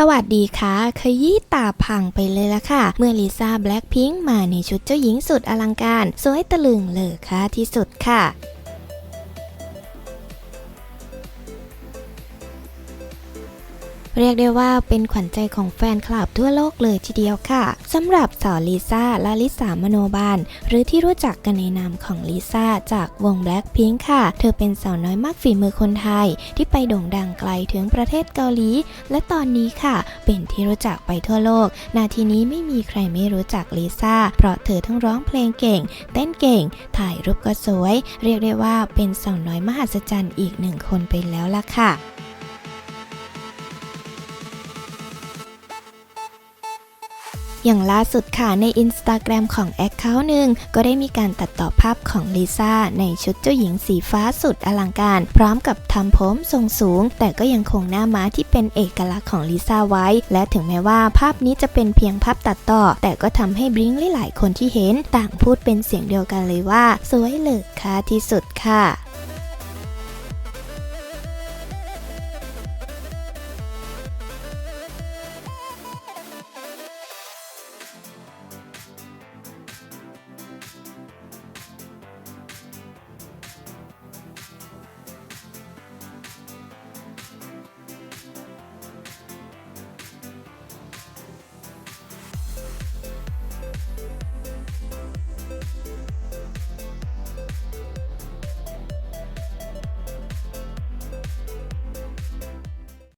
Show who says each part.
Speaker 1: สวัสดีค่ะขยี้ตาพังไปเลยละค่ะ เมื่อลิซ่าแบล็คพิงค์มาในชุดเจ้าหญิงสุดอลังการ สวยตะลึงเลยค่ะที่สุดค่ะ เรียกได้ว่าเป็นขวัญใจของแฟนคลับทั่วโลกเลยทีเดียวค่ะสำหรับสาวลิซ่าลาลิสามโนบาล หรือที่รู้จักกันในนามของลิซ่าจากวง Blackpink ค่ะ เธอเป็นสาวน้อยมากฝีมือคนไทย ที่ไปโด่งดังไกลถึงประเทศเกาหลี และตอนนี้ค่ะ เป็นที่รู้จักไปทั่วโลก นาทีนี้ไม่มีใครไม่รู้จักลิซ่า เพราะเธอทั้งร้องเพลงเก่ง เต้นเก่ง ถ่ายรูปก็สวย เรียกได้ว่าเป็นสาวน้อยมหัศจรรย์อีกหนึ่งคนไปแล้วล่ะค่ะ อย่างล่าสุดค่ะในอินสตาแกรมของแอคเคาท์หนึ่งก็ได้มีการตัดต่อภาพของลิซ่าในชุดเจ้าหญิงสีฟ้าสุดอลังการ พร้อมกับทำผมทรงสูง แต่ก็ยังคงหน้าม้าที่เป็นเอกลักษณ์ของลิซ่าไว้ และถึงแม้ว่าภาพนี้จะเป็นเพียงภาพตัดต่อ แต่ก็ทำให้บลิงหลายๆคนที่เห็นต่างพูดเป็นเสียงเดียวกันเลยว่า สวยเหลือค่าที่สุดค่ะ